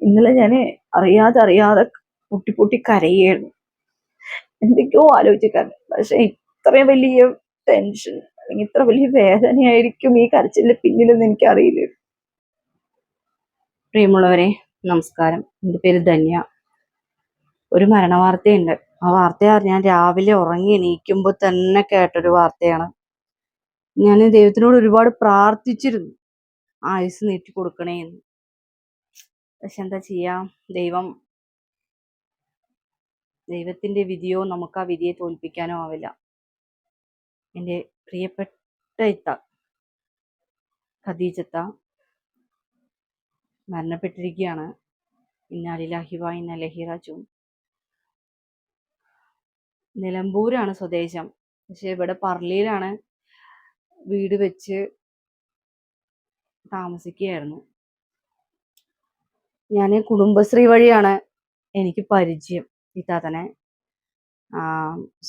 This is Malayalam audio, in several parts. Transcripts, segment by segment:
ഇന്നലെ ഞാൻ അറിയാതെ അറിയാതെ പൊട്ടി പൊട്ടി കരയായിരുന്നു എന്തൊക്കെയോ ആലോചിക്കാൻ പക്ഷെ ഇത്രയും വലിയ ടെൻഷൻ അല്ലെങ്കിൽ ഇത്ര വലിയ വേദനയായിരിക്കും ഈ കരച്ചിലിന്റെ പിന്നിലെന്ന് എനിക്ക് അറിയില്ല പ്രിയമുള്ളവരെ നമസ്കാരം. എന്റെ പേര് ധന്യ. ഒരു മരണവാർത്തയുണ്ട്. ആ വാർത്ത ഞാൻ രാവിലെ ഉറങ്ങി എണീക്കുമ്പോൾ തന്നെ കേട്ടൊരു വാർത്തയാണ്. ഞാൻ ദൈവത്തിനോട് ഒരുപാട് പ്രാർത്ഥിച്ചിരുന്നു. ആയുസ് നീട്ടി കൊടുക്കണേ എന്ന് പക്ഷെ എന്താ ചെയ്യാം? ദൈവം ദൈവത്തിന്റെ വിധിയോ നമുക്ക് ആ വിധിയെ തോൽപ്പിക്കാനോ ആവില്ല. എന്റെ പ്രിയപ്പെട്ട ഇത്ത ഖദീജത്ത മരണപ്പെട്ടിരിക്കുകയാണ്. ഇന്നാലിലാഹിവ ഇന്ന ലഹിറാജും. നിലമ്പൂരാണ് സ്വദേശം. പക്ഷെ ഇവിടെ പറളിയിലാണ് വീട് വെച്ച് താമസിക്കുകയായിരുന്നു. ഞാൻ കുടുംബശ്രീ വഴിയാണ് എനിക്ക് പരിചയം ഈ താത്തനെ.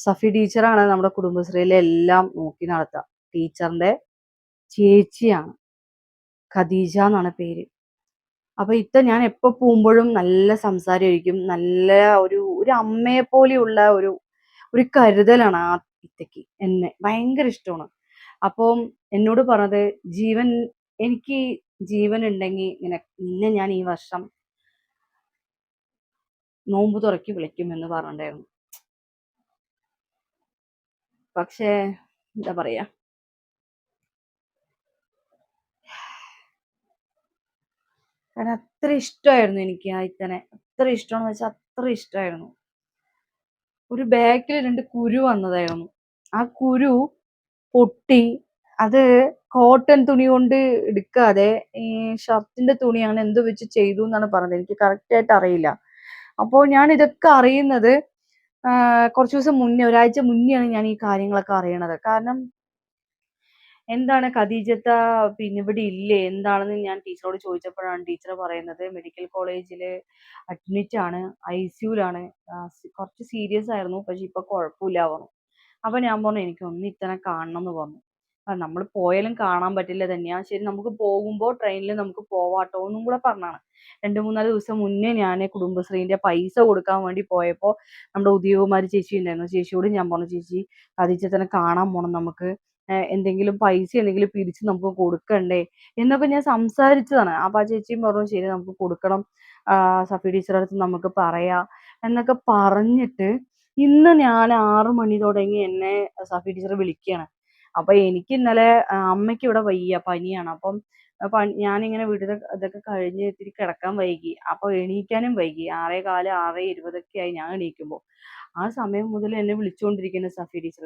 സഫി ടീച്ചറാണ് നമ്മുടെ കുടുംബശ്രീയിലെ എല്ലാം നോക്കി നടത്തുക. ടീച്ചറിന്റെ ചേച്ചിയാണ്. ഖദീജ എന്നാണ് പേര്. അപ്പൊ ഇത്ത ഞാൻ എപ്പോ പോകുമ്പോഴും നല്ല സംസാരമായിരിക്കും നല്ല ഒരു ഒരു അമ്മയെ പോലെയുള്ള ഒരു ഒരു കരുതലാണ് ആ ഇത്തയ്ക്ക്. എന്നെ ഭയങ്കര ഇഷ്ടമാണ്. അപ്പം എന്നോട് പറഞ്ഞത് ജീവൻ എനിക്ക് ജീവൻ ഉണ്ടെങ്കിൽ ഇങ്ങനെ നിന്നെ ഞാൻ ഈ വർഷം നോമ്പ് തുറക്കി വിളിക്കുമെന്ന് പറഞ്ഞിട്ടുണ്ടായിരുന്നു. പക്ഷേ എന്താ പറയാ? കാരണം അത്ര ഇഷ്ടമായിരുന്നു എനിക്ക് ആയിത്തനെ. അത്ര ഇഷ്ടമെന്ന് വെച്ചാൽ അത്ര ഇഷ്ടമായിരുന്നു. ഒരു ബാക്കിൽ രണ്ട് കുരു വന്നതായിരുന്നു. ആ കുരു പൊട്ടി അത് കോട്ടൺ തുണി കൊണ്ട് എടുക്കാതെ ഈ ഷർട്ടിന്റെ തുണിയാണ് എന്ത് വെച്ച് ചെയ്തു എന്നാണ് പറഞ്ഞത്. എനിക്ക് കറക്റ്റ് ആയിട്ട് അറിയില്ല. അപ്പോൾ ഞാൻ ഇതൊക്കെ അറിയുന്നത് കുറച്ച് ദിവസം മുന്നേ ഒരാഴ്ച മുന്നെയാണ് ഞാൻ ഈ കാര്യങ്ങളൊക്കെ അറിയണത്. കാരണം എന്താണ് ഖദീജത്ത പിന്നെ ഇവിടെ ഇല്ലേ? എന്താണെന്ന് ഞാൻ ടീച്ചറോട് ചോദിച്ചപ്പോഴാണ് ടീച്ചർ പറയുന്നത്. മെഡിക്കൽ കോളേജിൽ അഡ്മിറ്റ് ആണ് ഐ സിയുലാണ് കുറച്ച് സീരിയസ് ആയിരുന്നു പക്ഷെ ഇപ്പൊ കുഴപ്പമില്ല പറഞ്ഞു. അപ്പൊ ഞാൻ പറഞ്ഞു എനിക്ക് ഒന്ന് ഇത്തനെ കാണണം എന്ന് പറഞ്ഞു. നമ്മൾ പോയാലും കാണാൻ പറ്റില്ല തന്നെയാ. ശരി നമുക്ക് പോകുമ്പോൾ ട്രെയിനിൽ നമുക്ക് പോവാട്ടോ എന്നും കൂടെ പറഞ്ഞാണ്. രണ്ട് മൂന്നാൽ ദിവസം മുന്നേ ഞാൻ കുടുംബശ്രീന്റെ പൈസ കൊടുക്കാൻ വേണ്ടി പോയപ്പോൾ നമ്മുടെ ഉദ്യോഗമാര് ചേച്ചി ഉണ്ടായിരുന്നു. ചേച്ചിയോട് ഞാൻ പറഞ്ഞു ചേച്ചി ഖദീജത്തിനെ കാണാൻ പോണം നമുക്ക്. എന്തെങ്കിലും പൈസ എന്തെങ്കിലും പിരിച്ച് നമുക്ക് കൊടുക്കണ്ടേ? എന്നൊക്കെ ഞാൻ സംസാരിച്ചതാണ്. അപ്പൊ ആ ചേച്ചിയും പറഞ്ഞു ശരി നമുക്ക് കൊടുക്കണം. സഫി ടീച്ചറുടെ അടുത്ത് നമുക്ക് പറയാം. എന്നൊക്കെ പറഞ്ഞിട്ട് ഇന്ന് ഞാൻ ആറു മണി തുടങ്ങി എന്നെ സഫി ടീച്ചർ വിളിക്കുകയാണ് അപ്പൊ എനിക്ക് ഇന്നലെ അമ്മയ്ക്ക് ഇവിടെ വയ്യ പനിയാണ്. അപ്പം ഞാനിങ്ങനെ വീട്ടിൽ ഇതൊക്കെ കഴിഞ്ഞ് ഇത്തിരി കിടക്കാൻ വൈകി. അപ്പൊ എണീക്കാനും വൈകി. ആറേ കാൽ ആറേ ഇരുപതൊക്കെ ആയി ഞാൻ എണീക്കുമ്പോൾ ആ സമയം മുതൽ എന്നെ വിളിച്ചുകൊണ്ടിരിക്കുന്നു സഫി ടീച്ചർ.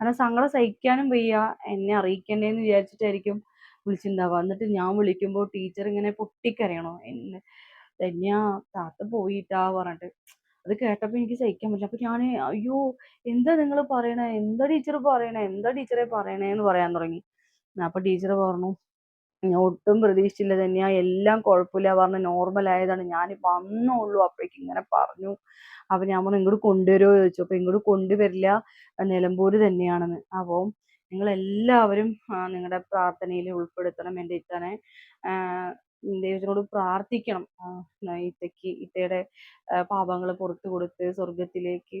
കാരണം സങ്കടം സഹിക്കാനും വയ്യ. എന്നെ അറിയിക്കണ്ടേന്ന് വിചാരിച്ചിട്ടായിരിക്കും വിളിച്ചിട്ടുണ്ടാവുക എന്നിട്ട് ഞാൻ വിളിക്കുമ്പോൾ ടീച്ചർ ഇങ്ങനെ പൊട്ടിക്കരയണോ. എന്നെ ധന്യ താത്ത പോയിട്ടാ പറഞ്ഞിട്ട്. അത് കേട്ടപ്പോൾ എനിക്ക് സഹിക്കാൻ പറ്റില്ല അപ്പൊ ഞാൻ അയ്യോ എന്താ നിങ്ങൾ പറയണേ? എന്താ ടീച്ചർ പറയണേ? എന്താ ടീച്ചറെ പറയണേ? എന്ന് പറയാൻ തുടങ്ങി. അപ്പൊ ടീച്ചർ പറഞ്ഞു ഒട്ടും പ്രതീക്ഷിച്ചില്ല തന്നെയാ എല്ലാം കുഴപ്പമില്ല. പറഞ്ഞ് നോർമൽ ആയതാണ്. ഞാൻ വന്നുള്ളൂ അപ്പോഴേക്കും ഇങ്ങനെ പറഞ്ഞു. അപ്പൊ ഞാൻ പറഞ്ഞു ഇങ്ങോട്ട് കൊണ്ടുവരുമോ ചോദിച്ചു. അപ്പൊ ഇങ്ങോട്ട് കൊണ്ടുവരില്ല. നിലമ്പൂര് തന്നെയാണെന്ന്. അപ്പോൾ നിങ്ങൾ എല്ലാവരും നിങ്ങളുടെ പ്രാർത്ഥനയിൽ ഉൾപ്പെടുത്തണം. എന്റെ ഇത്തനെ ദൈവത്തിനോട് പ്രാർത്ഥിക്കണം. ഇത്തയ്ക്ക് ഇത്തയുടെ പാപങ്ങൾ പുറത്തു കൊടുത്ത് സ്വർഗത്തിലേക്ക്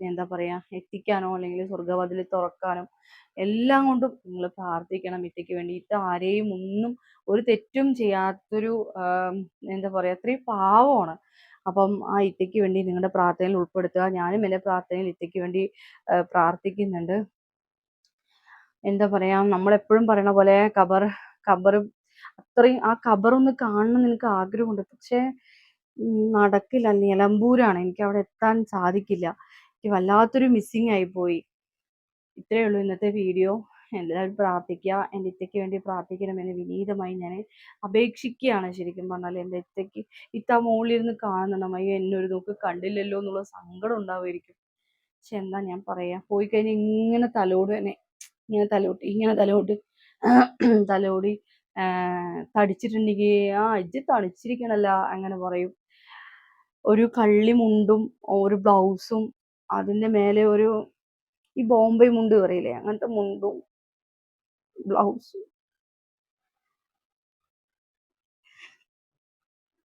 എന്താ പറയാ എത്തിക്കാനോ അല്ലെങ്കിൽ സ്വർഗവതിൽ തുറക്കാനോ എല്ലാം കൊണ്ടും നിങ്ങൾ പ്രാർത്ഥിക്കണം ഇത്തയ്ക്ക് വേണ്ടി. ഇത്ത ആരെയും ഒന്നും ഒരു തെറ്റും ചെയ്യാത്തൊരു എന്താ പറയാ അത്രയും പാവമാണ്. അപ്പം ആ ഇത്തയ്ക്ക് വേണ്ടി നിങ്ങളുടെ പ്രാർത്ഥനയിൽ ഉൾപ്പെടുത്തുക. ഞാനും എന്റെ പ്രാർത്ഥനയിൽ ഇത്തയ്ക്ക് വേണ്ടി പ്രാർത്ഥിക്കുന്നുണ്ട്. എന്താ പറയാ നമ്മളെപ്പോഴും പറയണ പോലെ ഖബർ ഖബർ അത്രയും ആ ഖബറൊന്ന് കാണണം എന്ന് എനിക്ക് ആഗ്രഹമുണ്ട്. പക്ഷേ നടക്കില്ല. നിലമ്പൂരാണ്. എനിക്ക് അവിടെ എത്താൻ സാധിക്കില്ല. എനിക്ക് വല്ലാത്തൊരു മിസ്സിങ് പോയി. ഇത്രയേ ഉള്ളൂ ഇന്നത്തെ വീഡിയോ എല്ലാവരും പ്രാർത്ഥിക്കുക. എന്റെ ഇത്തയ്ക്ക് വേണ്ടി പ്രാർത്ഥിക്കണമെന്ന് വിനീതമായി ഞാൻ അപേക്ഷിക്കുകയാണ്. ശരിക്കും പറഞ്ഞാൽ എന്റെ ഇത്തയ്ക്ക് ഇത്ത മുകളിലിരുന്ന് കാണുന്നുണ്ട്. അയ്യോ എന്നൊരു നോക്ക് കണ്ടില്ലല്ലോ എന്നുള്ള സങ്കടം ഉണ്ടാവുമായിരിക്കും. പക്ഷെ എന്താ ഞാൻ പറയാ? പോയി കഴിഞ്ഞാൽ ഇങ്ങനെ തലോട് തന്നെ. ഇങ്ങനെ തലോട്ട് ഇങ്ങനെ തലോട്ട് തലോടി തടിച്ചിട്ടുണ്ടെങ്കിൽ ആ ഇജ്ജ് തടിച്ചിരിക്കണല്ല അങ്ങനെ പറയും. ഒരു കള്ളി മുണ്ടും ഒരു ബ്ലൗസും അതിന്റെ മേലെ ഒരു ഈ ബോംബെ മുണ്ട് പറയില്ലേ അങ്ങനത്തെ മുണ്ടും ബ്ലൗസും.